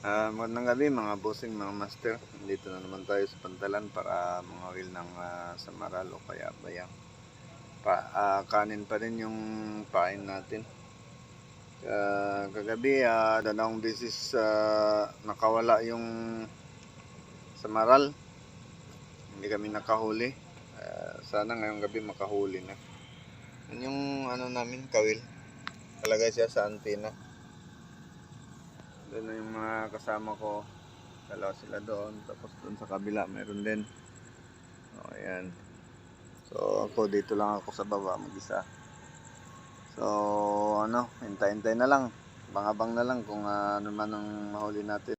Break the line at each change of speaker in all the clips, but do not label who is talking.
Ah, magandang gabi mga bossing, mga master. Dito na naman tayo sa pantalan para mangawil ng ah, samaral o kaya bayang. Pa, ah, kanin pa rin yung pain natin. Ah, kagabi, ah, dalawang beses ah, nakawala yung samaral. Hindi kami nakahuli. Ah, sana ngayong gabi makahuli na. Yun yung ano namin, kawil. Talagay siya sa antena. Doon na yung mga kasama ko. Dalawa sila doon. Tapos doon sa kabila meron din. O, ayan. So, ako dito lang ako sa baba mag-isa. So, ano, hintay-hintay na lang. Bang-abang na lang kung ah, ano man ang mahuli natin.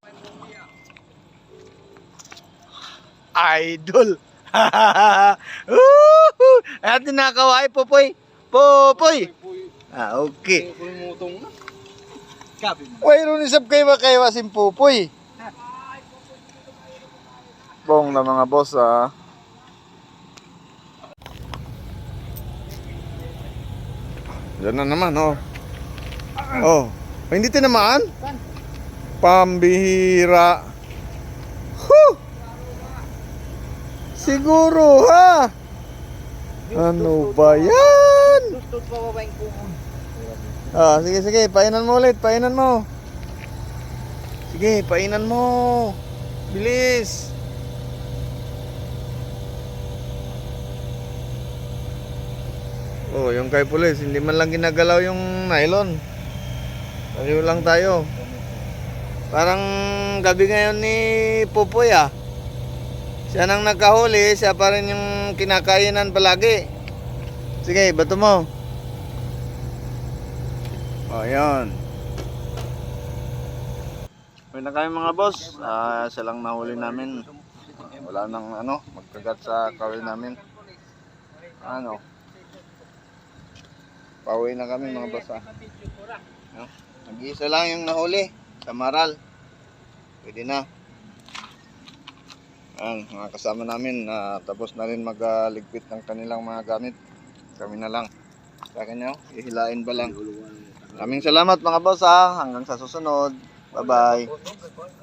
Idol! Woohoo! At nakaway, Popoy! Popoy! Ah, okay.
Kulumutong na. Gabi mo.
Mayroon isap kayo ba asin pupoy? Bong na mga boss ah. Yan na naman oh. Oh, Ay, hindi tinamaan? Pambihira. Huh! Siguro ha? Ano ba yan?
Dudod pa ba yung
Ah, sige sige, painan mo ulit, painan mo. Sige, painan mo. Bilis. Oh, yung kay pulis, hindi man lang ginagalaw yung nylon. Aliw lang tayo. Parang gabi ngayon ni Pupoy ah. Siya nang nagkahuli, siya pa rin yung kinakainan palagi. Sige, bato mo. Oh, yun. May na kami mga boss. Ah, siya lang nahuli namin. Wala nang ano, magkagat sa kawil namin. Ano? Pauwi na kami mga boss ah. No? Nag-iisa lang yung nahuli. Sa Maral. Pwede na. Ayan, mga kasama namin. na tapos na rin magligpit ng kanilang mga gamit. Kami na lang. Sa akin nyo, ihilain ba lang. Maraming salamat mga boss ha. Hanggang sa susunod. Bye-bye.